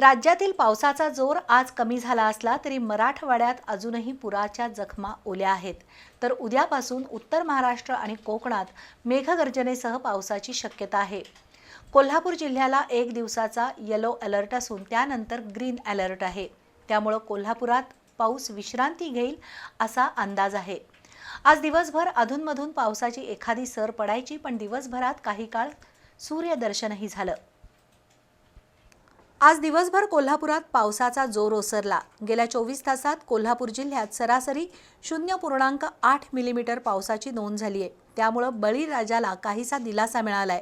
राज्यातील पावसाचा जोर आज कमी झाला असला तरी मराठवाड्यात अजूनही पुराच्या जखमा ओल्या आहेत. तर उद्यापासून उत्तर महाराष्ट्र आणि कोकणात मेघगर्जनेसह पावसाची शक्यता आहे. कोल्हापूर जिल्ह्याला एक दिवसाचा येलो अलर्ट असून त्यानंतर ग्रीन अलर्ट आहे. त्यामुळं कोल्हापुरात पाऊस विश्रांती घेईल असा अंदाज आहे. आज दिवसभर अधूनमधून पावसाची एखादी सर पडायची पण दिवसभरात काही काळ सूर्यदर्शनही झालं. आज दिवसभर कोल्हापुरात पावसाचा जोर ओसरला. गेल्या चोवीस तासात कोल्हापूर जिल्ह्यात सरासरी शून्य पूर्णांक आठ मिलीमीटर पावसाची नोंद झाली आहे. त्यामुळं बळीराजाला काहीसा दिलासा आहे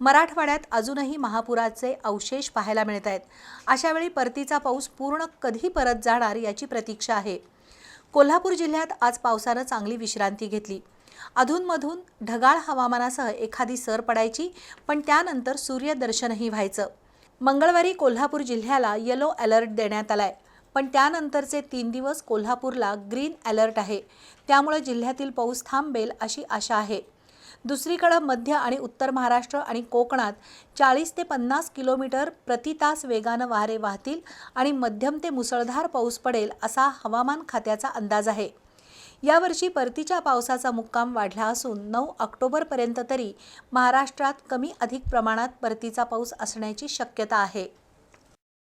मराठवाड्यात अजूनही महापुराचे अवशेष पाहायला मिळत आहेत. अशावेळी परतीचा पाऊस पूर्ण कधी परत जाणार याची प्रतीक्षा आहे. कोल्हापूर जिल्ह्यात आज पावसानं चांगली विश्रांती घेतली. अधूनमधून ढगाळ हवामानासह एखादी सर पडायची पण त्यानंतर सूर्यदर्शनही व्हायचं. मंगळवारी कोल्हापूर जिल्ह्याला येलो अलर्ट देण्यात आलाय. पण त्यानंतरचे तीन दिवस कोल्हापूरला ग्रीन अलर्ट आहे. त्यामुळे जिल्ह्यातील पाऊस थांबेल अशी आशा आहे. दुसरीकडं मध्य आणि उत्तर महाराष्ट्र आणि कोकणात चाळीस ते पन्नास किलोमीटर प्रति तास वेगानं वारे वाहतील आणि मध्यम ते मुसळधार पाऊस पडेल असा हवामान खात्याचा अंदाज आहे. यावर्षी परतीच्या पावसाचा मुक्काम वाढला असून नऊ ऑक्टोबरपर्यंत तरी महाराष्ट्रात कमी अधिक प्रमाणात परतीचा पाऊस असण्याची शक्यता आहे.